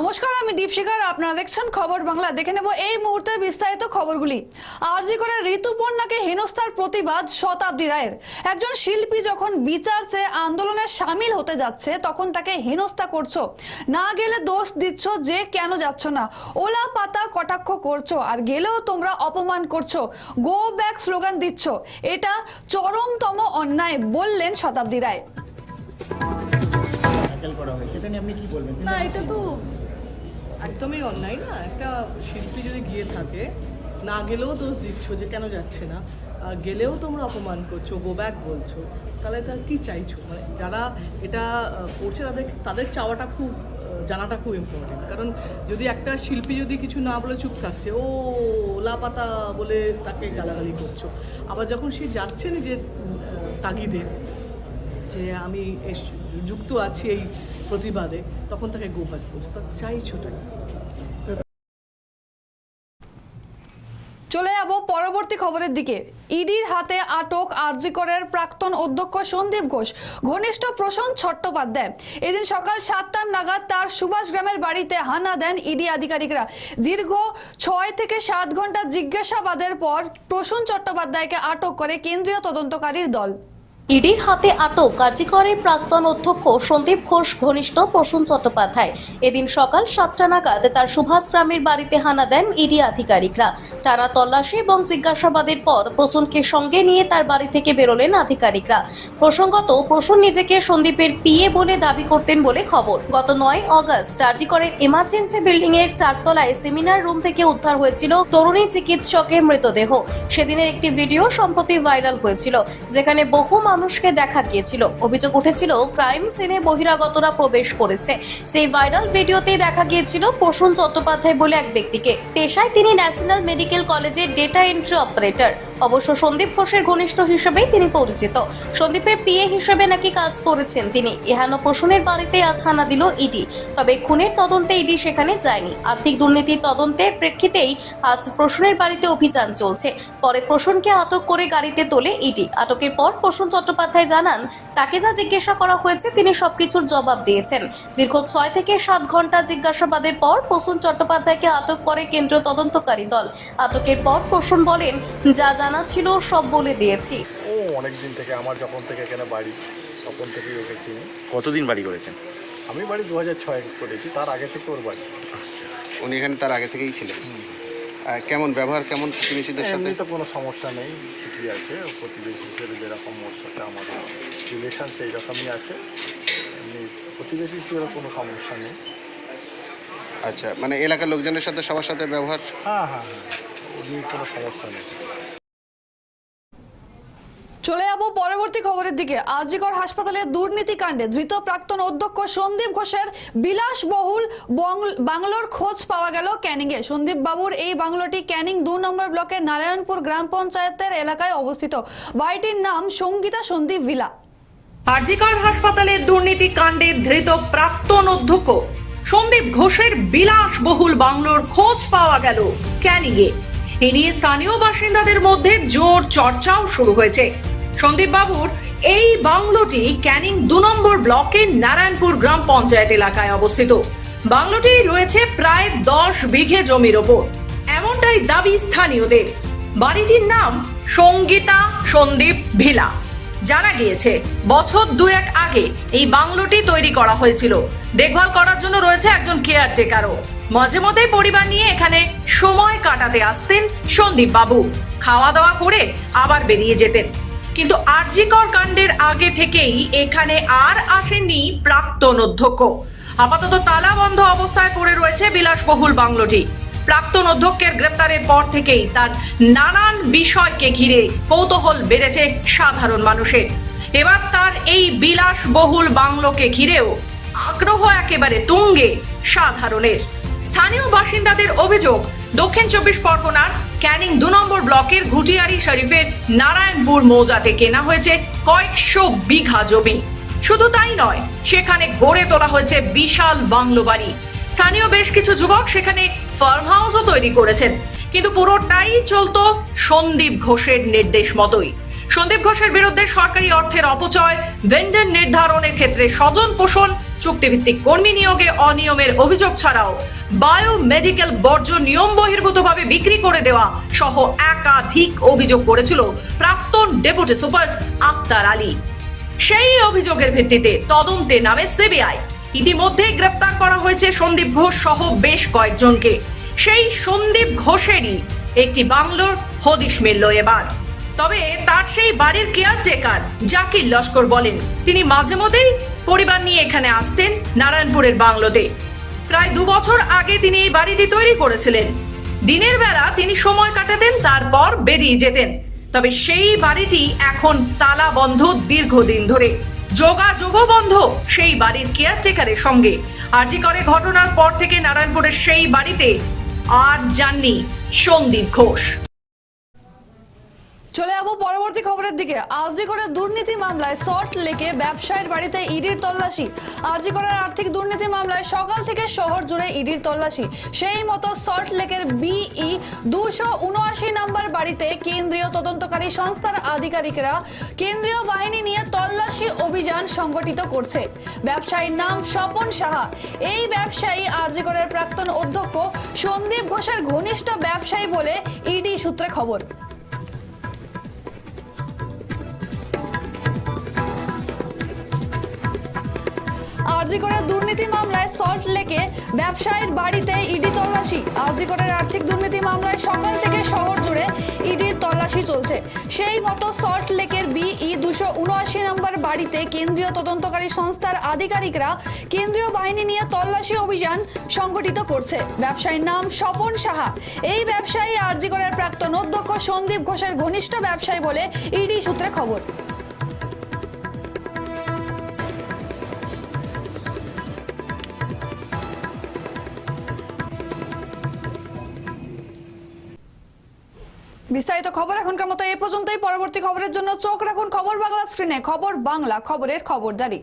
নমস্কার আমি দীপশিখার। আপনারা দেখছেন খবর বাংলা। দেখে নেব এই মুহূর্তে বিস্তারিত খবরগুলি। আরজি করে ঋতুপর্ণাকে হেনস্থার প্রতিবাদ শতাব্দী রায়ের। একজন শিল্পী যখন বিচার চেয়ে আন্দোলনে সামিল হতে যাচ্ছে তখন তাকে হেনস্থা করছ। না গেলে দোষ দিচ্ছ যে কেন যাচ্ছ না। ওলা পাতা কটাক্ষ করছ আর গেলেও তোমরা অপমান করছ। গো ব্যাক স্লোগান দিচ্ছ। এটা চরমতম অন্যায় বললেন শতাব্দী রায়। করা হয়েছে। এটা নিয়ে আপনি কি বলবেন? না এটা তো একদমই অন্যায় না, একটা শিল্পী যদি গিয়ে থাকে, না গেলেও দোষ দিচ্ছ যে কেন যাচ্ছে না গেলেও তোমরা অপমান করছ গো ব্যাক বলছো, তাহলে তা কী চাইছো? মানে যারা এটা করছে তাদের তাদের চাওয়াটা খুব জানাটা খুব ইম্পর্টেন্ট কারণ যদি একটা শিল্পী যদি কিছু না বলে চুপ থাকছে, ও লাপাতা বলে তাকে গালাগালি করছ, আবার যখন সে যাচ্ছে নিজের তাগিদে, যে আমি যুক্ত আছি এই প্রতিবাদে, তখন তাকে গোবাজ করছ। তা চাইছোটা? চলে যাব পরবর্তী খবরের দিকে। ইডির হাতে আটক আরজিকরের প্রাক্তন অধ্যক্ষ সন্দীপ ঘোষ, ঘনিষ্ঠ প্রসন চট্টোপাধ্যায়। এদিন সকাল সাতটার নাগাদ তার সুভাষ গ্রামের বাড়িতে হানা দেন ইডি আধিকারিকরা। দীর্ঘ ছয় থেকে সাত ঘণ্টা জিজ্ঞাসাবাদের পর প্রসূন চট্টোপাধ্যায়কে আটক করে কেন্দ্রীয় তদন্তকারীর দল। ইডির হাতে আটক কার্যকরের প্রাক্তন অধ্যক্ষ সন্দীপ ঘোষ, ঘনিষ্ঠ প্রসূন চট্টোপাধ্যায়। এদিন সকাল সাতটা নাগাদ তার সুভাষ গ্রামের বাড়িতে হানা দেন ইডি আধিকারিকরা। টানা তল্লাশি এবং জিজ্ঞাসাবাদের পর প্রসূনকে সঙ্গে নিয়ে তার বাড়ি থেকে বেরোলেন আধিকারিকরা। প্রসঙ্গত, প্রসূন নিজেকে সন্দীপের পিএ বলে দাবি করতেন বলে খবর। গত নয় অগস্ট আরজিকরের এমার্জেন্সি বিল্ডিং এর চারতলায় সেমিনার রুম থেকে উদ্ধার হয়েছিল তরুণী চিকিৎসকের মৃতদেহ। সেদিনের একটি ভিডিও সম্প্রতি ভাইরাল হয়েছিল, যেখানে বহু মানুষকে দেখা গিয়েছিল। অভিযোগ উঠেছিল, ক্রাইম সিনে বহিরাগতরা প্রবেশ করেছে। সেই ভাইরাল ভিডিওতেই দেখা গিয়েছিল প্রসূন চট্টোপাধ্যায় বলে এক ব্যক্তিকে। পেশায় তিনি ন্যাশনাল মেডিকেল কলেজের ডেটা এন্ট্রি অপারেটর। অবশ্য সন্দীপ ঘোষের ঘনিষ্ঠ হিসেবেই তিনি পরিচিত। সন্দীপের পিএ হিসেবে নাকি কাজ করেছেন তিনি। এহানো প্রসূনের বাড়িতে আজ হানা দিল ইডি। তবে খুনের তদন্তে ইডি সেখানে যায়নি। আর্থিক দুর্নীতির তদন্তের প্রেক্ষিতেই আজ প্রসূনের বাড়িতে অভিযান চলছে। পরে প্রসূনকে আটক করে গাড়িতে তোলে ইডি। আটকের পর প্রসূন চট্টোপাধ্যায় জানান, তাকে যা জিজ্ঞাসা করা হয়েছে তিনি সবকিছুর জবাব দিয়েছেন। দীর্ঘ ছয় থেকে সাত ঘণ্টা জিজ্ঞাসাবাদের পর প্রসূন চট্টোপাধ্যায়কে আটক করে কেন্দ্রীয় তদন্তকারী দল। আটকের পর প্রসূন বলেন যা জানা ছিল সব বলে দিয়েছি। ও অনেক দিন থেকে আমার যখন থেকে এখানে বাড়ি তখন থেকেই ওকে চিনি। কতদিন বাড়ি করেছেন? আমি বাড়ি দু হাজার ছয় করেছি তার আগে থেকে ওর বাড়ি। উনি এখানে তার আগে থেকেই ছিলেন? আহ, কেমন ব্যবহার কেমন প্রতিবেশীদের সাথে? এমনি তো কোনো সমস্যা নেই ঠিকই আছে। ও প্রতিবেশী হিসেবে যেরকম ওর সাথে আমাদের রিলেশন সেই রকমই আছে। এমনি প্রতিবেশী হিসেবে কোনো সমস্যা নেই। আচ্ছা মানে এলাকার লোকজনের সাথে সবার সাথে ব্যবহার? হ্যাঁ হ্যাঁ হ্যাঁ। ও নিয়ে কোনো সমস্যা নেই। চলে যাব পরবর্তী খবরের দিকে। আরজিকর হাসপাতালে দুর্নীতি কাণ্ডে ধৃত প্রাক্তন অধ্যক্ষ সন্দীপ ঘোষের বিলাসবহুল বাংলোর খোঁজ পাওয়া গেল ক্যানিংয়ে। সন্দীপ বাবুর এই বাংলোটি ক্যানিং দু নম্বর ব্লকের নারায়ণপুর গ্রাম পঞ্চায়েতের এলাকায় অবস্থিত। বাড়িটির নাম সঙ্গীতা সন্দীপ ভিলা। আরজিকর হাসপাতালে দুর্নীতি কাণ্ডে ধৃত প্রাক্তন অধ্যক্ষ সন্দীপ ঘোষের বিলাসবহুল বাংলোর খোঁজ পাওয়া গেল ক্যানিংয়ে। এ নিয়ে স্থানীয় বাসিন্দাদের মধ্যে জোর চর্চাও শুরু হয়েছে। সন্দীপ বাবুর এই বাংলোটি ক্যানিং দু নম্বর ব্লকের নারায়ণপুর গ্রাম পঞ্চায়েত এলাকায় অবস্থিত। বাংলোটি রয়েছে প্রায় দশ বিঘে জমির ওপর। এমনটাই দাবি স্থানীয়দের। বাড়িটির নাম সঙ্গীতা সন্দীপ ভিলা। জানা গিয়েছে, বছর দুয়েক আগে এই বাংলোটি তৈরি করা হয়েছিল। দেখভাল করার জন্য রয়েছে একজন কেয়ারটেকারও। মাঝে মধ্যে পরিবার নিয়ে এখানে সময় কাটাতে আসতেন সন্দীপ বাবু খাওয়া দাওয়া করে আবার বেরিয়ে যেতেন। কিন্তু আরজিকর কাণ্ডের আগে থেকেই এখানে আর আসেনি প্রাক্তন অধ্যক্ষ। আপাতত তালা বন্ধ অবস্থায় পড়ে রয়েছে বিলাসবহুল বাংলোটি। প্রাক্তন অধ্যক্ষের গ্রেপ্তারের পর থেকেই তার নানান বিষয়কে ঘিরে কৌতূহল বেড়েছে সাধারণ মানুষের। এবার তার এই বিলাসবহুল বাংলোকে ঘিরেও আগ্রহ একেবারে তুঙ্গে সাধারণের। স্থানীয় বাসিন্দাদের অভিযোগ দক্ষিণ চব্বিশ পরগনার ক্যানিং দু নম্বর ব্লকের ঘুটিয়ারি শরীফের নারায়ণপুর মৌজাতে কেনা হয়েছে কয়েকশো বিঘা জমি। শুধু তাই নয়, সেখানে গড়ে তোলা হয়েছে বিশাল বাংলো বাড়ি। স্থানীয় বেশ কিছু যুবক সেখানে ফার্ম হাউসও তৈরি করেছেন। কিন্তু পুরোটাই চলতো সন্দীপ ঘোষের নির্দেশ মতোই। সন্দীপ ঘোষের বিরুদ্ধে সরকারি অর্থের অপচয় ভেন্ডার নির্ধারণের ক্ষেত্রে স্বজন পোষণ, চুক্তিভিত্তিক কর্মী নিয়োগে অনিয়মের অভিযোগ ছাড়াও বায়োমেডিকেল বর্জ্য নিয়ম বহির্ভূতভাবে বিক্রি করে দেওয়া সহ একাধিক অভিযোগ করেছিল প্রাক্তন ডেপুটি সুপার আক্তার আলী। সেই অভিযোগের ভিত্তিতে তদন্তে নামে সিবিআই। ইতিমধ্যেই গ্রেপ্তার করা হয়েছে সন্দীপ ঘোষ সহ বেশ কয়েকজনকে। সেই সন্দীপ ঘোষেরই একটি বাংলোর হদিশ মিলল এবার। তবে তার সেই বাড়ির কেয়ারটেকার জাকির লস্কর বলেন, তিনি মাঝে মধ্যেই পরিবার নিয়ে এখানে আসতেন নারায়ণপুরের বাংলোতে। প্রায় দু বছর আগে তিনি এই বাড়িটি তৈরি করেছিলেন। দিনের বেলা তিনি সময় কাটাতেন, তারপর বেরিয়ে যেতেন। তবে সেই বাড়িটি এখন তালা বন্ধ দীর্ঘদিন ধরে। যোগাযোগও বন্ধ সেই বাড়ির কেয়ারটেকারের সঙ্গে। আরজি করে ঘটনার পর থেকে নারায়ণপুরের সেই বাড়িতে আর যাননি সন্দীপ ঘোষ। চলে যাব পরবর্তী খবরের দিকে। আরজি করে দুর্নীতি মামলায় সল্ট লেকে ব্যবসায়ীর বাড়িতে ইডির তল্লাশি। আরজি করার আর্থিক দুর্নীতি মামলায় সকাল থেকে শহর জুড়ে ইডির তল্লাশি। সেই মতো সল্ট লেকের বিই দুশো উনআশি নম্বর বাড়িতে কেন্দ্রীয় তদন্তকারী সংস্থার আধিকারিকরা কেন্দ্রীয় বাহিনী নিয়ে তল্লাশি অভিযান সংগঠিত করছে। ব্যবসায়ীর নাম স্বপন সাহা। এই ব্যবসায়ী আরজিগড়ের প্রাক্তন অধ্যক্ষ সন্দীপ ঘোষের ঘনিষ্ঠ ব্যবসায়ী বলে ইডি সূত্রে খবর। আরজিকরের দুর্নীতি মামলায় সল্ট লেকে ব্যবসায়ীর বাড়িতে ইডি তল্লাশি। আরজিকরের আর্থিক দুর্নীতি মামলায় সকাল থেকে শহর জুড়ে ইডির তল্লাশি চলছে। সেই মতো সল্ট লেকের বিই দুশো উনআশি নম্বর বাড়িতে কেন্দ্রীয় তদন্তকারী সংস্থার আধিকারিকরা কেন্দ্রীয় বাহিনী নিয়ে তল্লাশি অভিযান সংগঠিত করছে। ব্যবসায়ীর নাম স্বপন সাহা। এই ব্যবসায়ী আরজিকরের প্রাক্তন অধ্যক্ষ সন্দীপ ঘোষের ঘনিষ্ঠ ব্যবসায়ী বলে ইডি সূত্রে খবর। বিস্তারিত খবর এখনকার মতো এই পর্যন্তই। পরবর্তী খবরের জন্য চোখ রাখুন খবর বাংলা স্ক্রিনে। খবর বাংলা, খবরের খবরদারি